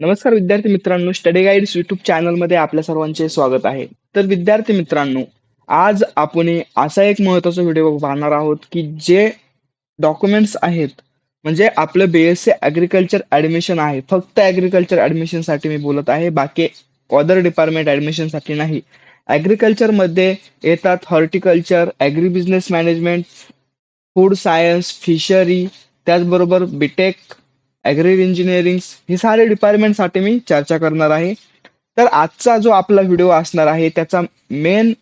नमस्कार विद्यार्थी मित्रांनो स्टडी गाईड्स युट्यूब चॅनलमध्ये आपल्या सर्वांचे स्वागत आहे. तर विद्यार्थी मित्रांनो आज आपण असा एक महत्त्वाचा व्हिडिओ पाहणार आहोत की जे डॉक्युमेंट्स आहेत म्हणजे आपलं B S C agriculture admission आहे. फक्त ॲग्रिकल्चर ॲडमिशनसाठी मी बोलत आहे बाकी अदर डिपार्टमेंट ॲडमिशनसाठी नाही. ॲग्रिकल्चरमध्ये येतात horticulture agri business management food science fishery त्याचबरोबर बीटेक ॲग्री इंजिनिअरिंग हे सारे डिपार्टमेंटसाठी मी चर्चा करणार आहे. तर आजचा जो आपला व्हिडिओ असणार आहे त्याचा मेन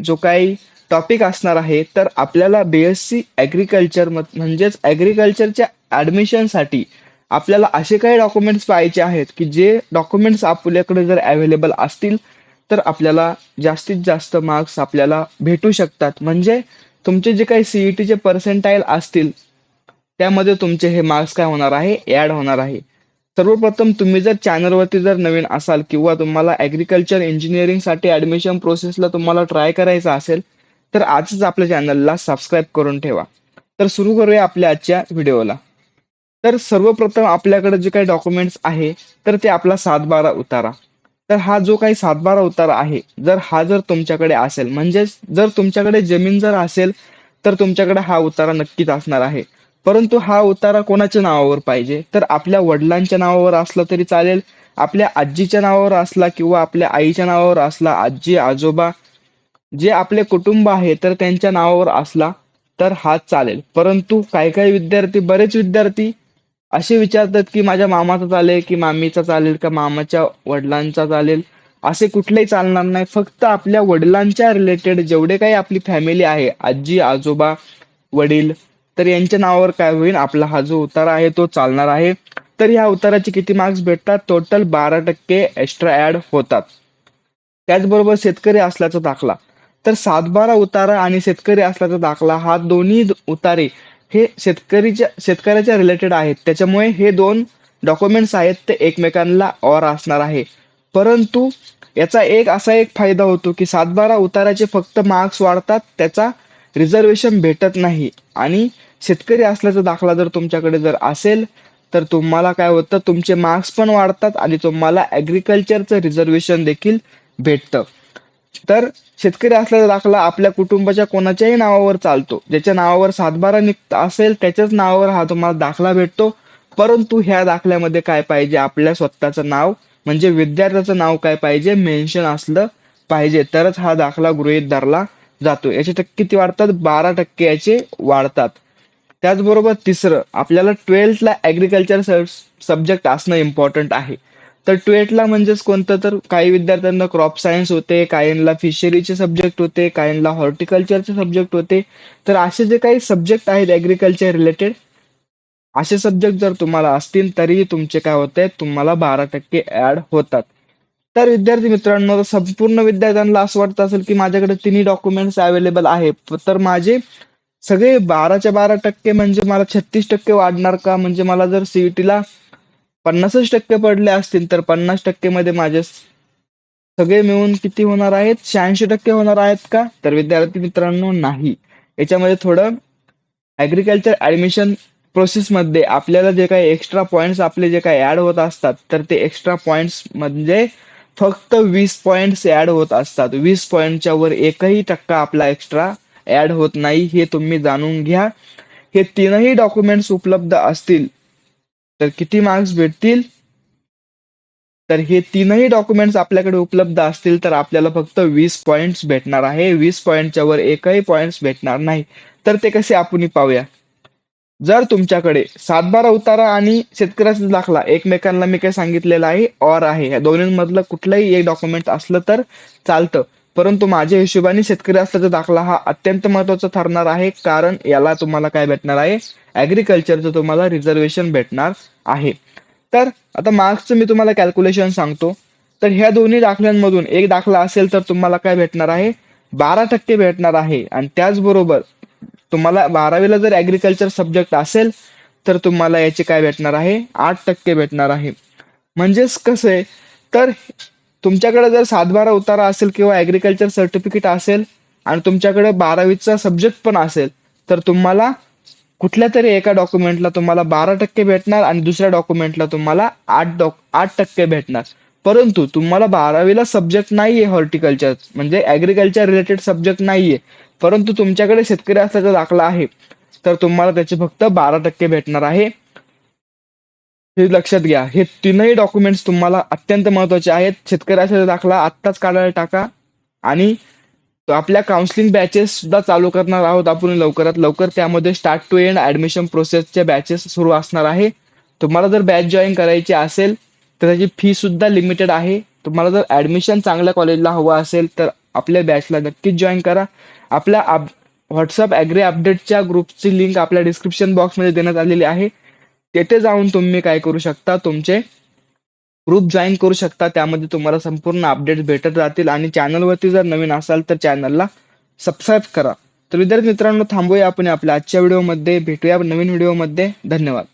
जो काही टॉपिक असणार आहे तर आपल्याला बी एस सी ॲग्रिकल्चर म्हणजेच ॲग्रिकल्चरच्या ॲडमिशनसाठी आपल्याला असे काही डॉक्युमेंट्स पाहायचे आहेत की जे डॉक्युमेंट्स आपल्याकडे जर अवेलेबल असतील तर आपल्याला जास्तीत जास्त मार्क्स आपल्याला भेटू शकतात. म्हणजे तुमचे जे काही सीईटीचे पर्सेंटाईल असतील त्यामध्ये तुमचे हे मार्क्स काय होणार आहे? ॲड होणार आहे. सर्वप्रथम तुम्ही जर चॅनलवरती जर नवीन असाल किंवा तुम्हाला ॲग्रिकल्चर इंजिनिअरिंगसाठी ॲडमिशन प्रोसेसला तुम्हाला ट्राय करायचं असेल तर आजच आपल्या चॅनलला सबस्क्राईब करून ठेवा. तर सुरू करूया आपल्या आजच्या व्हिडिओला तर सर्वप्रथम आपल्याकडे जे काही डॉक्युमेंट्स आहे तर ते आपला सातबारा उतारा. तर हा जो काही सातबारा उतारा आहे जर हा जर तुमच्याकडे असेल म्हणजेच जर तुमच्याकडे जमीन जर असेल तर तुमच्याकडे हा उतारा नक्कीच असणार आहे. परंतु हा उतारा कोणाच्या नावावर पाहिजे? तर आपल्या वडिलांच्या नावावर असला तरी चालेल. आपल्या आजीच्या नावावर असला किंवा आपल्या आईच्या नावावर असला आजी आजोबा जे आपले कुटुंब आहे तर त्यांच्या नावावर असला तर हा चालेल. परंतु काही काही विद्यार्थी बरेच विद्यार्थी असे विचारतात की माझ्या मामाचा चालेल की मामीचा चालेल का मामाच्या वडिलांचा चालेल? असे कुठलेही चालणार नाही. फक्त आपल्या वडिलांच्या रिलेटेड जेवढे काही आपली फॅमिली आहे आजी आजोबा वडील तर यांच्या नावावर काय होईल? आपला हा जो उतारा आहे तो चालणार आहे. तर ह्या उताराचे किती मार्क्स भेटतात? टोटल बारा टक्के एक्स्ट्रा ऍड होतात. त्याचबरोबर शेतकरी असल्याचा दाखला. तर सातबारा उतारा आणि शेतकरी असल्याचा दाखला हा दोन्ही उतारे हे शेतकरीच्या शेतकऱ्याच्या रिलेटेड आहेत. त्याच्यामुळे हे दोन डॉक्युमेंट्स आहेत ते एकमेकांना और असणार आहे. परंतु याचा एक असा एक फायदा होतो की सातबारा उताराचे फक्त मार्क्स वाढतात त्याचा रिझर्वेशन भेटत नाही. आणि शेतकरी असल्याचा दाखला जर तुमच्याकडे जर असेल तर तुम्हाला काय होतं तुमचे मार्क्स पण वाढतात आणि तुम्हाला ॲग्रिकल्चरचं रिझर्वेशन देखील भेटतं. तर शेतकरी असल्याचा दाखला आपल्या कुटुंबाच्या कोणाच्याही नावावर चालतो. ज्याच्या नावावर सातबारा निघत असेल त्याच्याच नावावर हा तुम्हाला दाखला भेटतो. परंतु ह्या दाखल्यामध्ये काय पाहिजे? आपल्या स्वतःचं नाव म्हणजे विद्यार्थ्याचं नाव काय पाहिजे? मेन्शन असलं पाहिजे. तरच हा दाखला गृहीत धरला जातो. याचे टक्के किती वाढतात बारा टक्के याचे वाढतात. त्याचबरोबर तिसरं आपल्याला ट्वेल्थला ॲग्रिकल्चर सब्जेक्ट असणं इम्पॉर्टंट आहे. तर ट्वेल्थला म्हणजेच कोणतं? तर काही विद्यार्थ्यांना क्रॉप सायन्स होते काहींना फिशरीचे सब्जेक्ट होते काहींना हॉर्टिकल्चरचे सब्जेक्ट होते. तर असे जे काही सब्जेक्ट आहेत ॲग्रिकल्चर रिलेटेड असे सब्जेक्ट जर तुम्हाला असतील तरीही तुमचे काय होते तुम्हाला बारा टक्के ऍड होतात. तर विद्यार्थी मित्रांनो संपूर्ण विद्यार्थ्यांना असं वाटतं असेल की माझ्याकडे तिन्ही डॉक्युमेंट्स अवेलेबल आहे तर माझे सगळे बाराच्या बारा टक्के म्हणजे मला छत्तीस टक्के वाढणार का? म्हणजे मला जर सीईटीला पन्नासच टक्के पडले असतील तर पन्नास टक्के मध्ये माझे सगळे मिळून किती होणार आहेत? शहाऐंशी टक्के होणार आहेत का? तर विद्यार्थी मित्रांनो नाही. याच्यामध्ये थोडं ऍग्रिकल्चर ऍडमिशन प्रोसेसमध्ये आपल्याला जे काही एक्स्ट्रा पॉईंट्स आपले जे काही ऍड होत असतात तर ते एक्स्ट्रा पॉईंट्स म्हणजे फक्त वीस पॉईंट्स ऍड होत असतात. वीस पॉइंटच्या वर एकही टक्का आपला एक्स्ट्रा ऍड होत नाही हे तुम्ही जाणून घ्या. हे तीनही डॉक्युमेंट्स उपलब्ध असतील तर किती मार्क्स भेटतील? तर हे तीनही डॉक्युमेंट्स आपल्याकडे उपलब्ध असतील तर आपल्याला फक्त वीस पॉइंट्स भेटणार आहे. वीस पॉइंटच्या वर एकही पॉइंट्स भेटणार नाही. तर ते कसे आपण पाहूया? जर तुमच्याकडे सातबारा उतारा आणि शेतकऱ्याचा दाखला एकमेकांना मी काय सांगितलेलं आहे और आहे या दोन्हीमधलं कुठलंही एक डॉक्युमेंट असलं तर चालतं. परंतु माझ्या हिशोबाने शेतकरी असल्याचा दाखला हा अत्यंत महत्त्वाचा ठरणार आहे कारण याला तुम्हाला काय भेटणार आहे? ऍग्रिकल्चरचं तुम्हाला रिझर्वेशन भेटणार आहे. तर आता मार्क्सचं मी तुम्हाला कॅल्क्युलेशन सांगतो. तर ह्या दोन्ही दाखल्यांमधून एक दाखला असेल तर तुम्हाला काय भेटणार आहे? बारा टक्के भेटणार आहे. आणि त्याचबरोबर तुम्हाला बारावीला जर ॲग्रिकल्चर सब्जेक्ट असेल तर तुम्हाला याचे काय भेटणार आहे? आठ टक्के भेटणार आहे. म्हणजेच कसं आहे तर तुमच्याकडे जर सातबारा उतारा असेल किंवा ॲग्रिकल्चर सर्टिफिकेट असेल आणि तुमच्याकडे बारावीचा सब्जेक्ट पण असेल तर तुम्हाला कुठल्या तरी एका डॉक्युमेंटला तुम्हाला बारा टक्के भेटणार आणि दुसऱ्या डॉक्युमेंटला तुम्हाला आठ डॉक आठ टक्के भेटणार. परंतु तुम्हाला बारावीला सब्जेक्ट नाहीये हॉर्टिकल्चर म्हणजे ऍग्रिकल्चर रिलेटेड सब्जेक्ट नाहीये. परंतु तुमच्याकडे शेतकरी असल्याचा दाखला आहे तर तुम्हाला त्याचे फक्त बारा टक्के भेटणार आहे. हे लक्षात घ्या. हे तीनही डॉक्युमेंट्स तुम्हाला अत्यंत महत्त्वाचे आहेत. शेतकरी असल्याचा दाखला आत्ताच काढायला टाका. आणि आपल्या काउन्सिलिंग बॅचेस सुद्धा चालू करणार आहोत आपण लवकरात लवकर. त्यामध्ये स्टार्ट टू एंड ऍडमिशन प्रोसेसच्या बॅचेस सुरू असणार आहे. तुम्हाला जर बॅच जॉईन करायची असेल तर त्याची फी सुद्धा लिमिटेड आहे. तुम्हाला जर ऍडमिशन चांगल्या कॉलेजला हवं असेल तर आपल्या बॅचला नक्कीच जॉईन करा. आपल्या व्हॉट्सअप ॲग्री अपडेटच्या ग्रुपची लिंक आपल्या डिस्क्रिप्शन बॉक्समध्ये देण्यात आलेली आहे. तेथे जाऊन तुम्ही काय करू शकता तुमचे ग्रुप जॉईन करू शकता. त्यामध्ये तुम्हाला संपूर्ण अपडेट भेटत राहतील. आणि चॅनलवरती जर नवीन असाल तर चॅनलला सबस्क्राईब करा. तर विद्यार्थी मित्रांनो थांबूया आपण आपल्या आजच्या व्हिडिओमध्ये भेटूया नवीन व्हिडिओमध्ये धन्यवाद.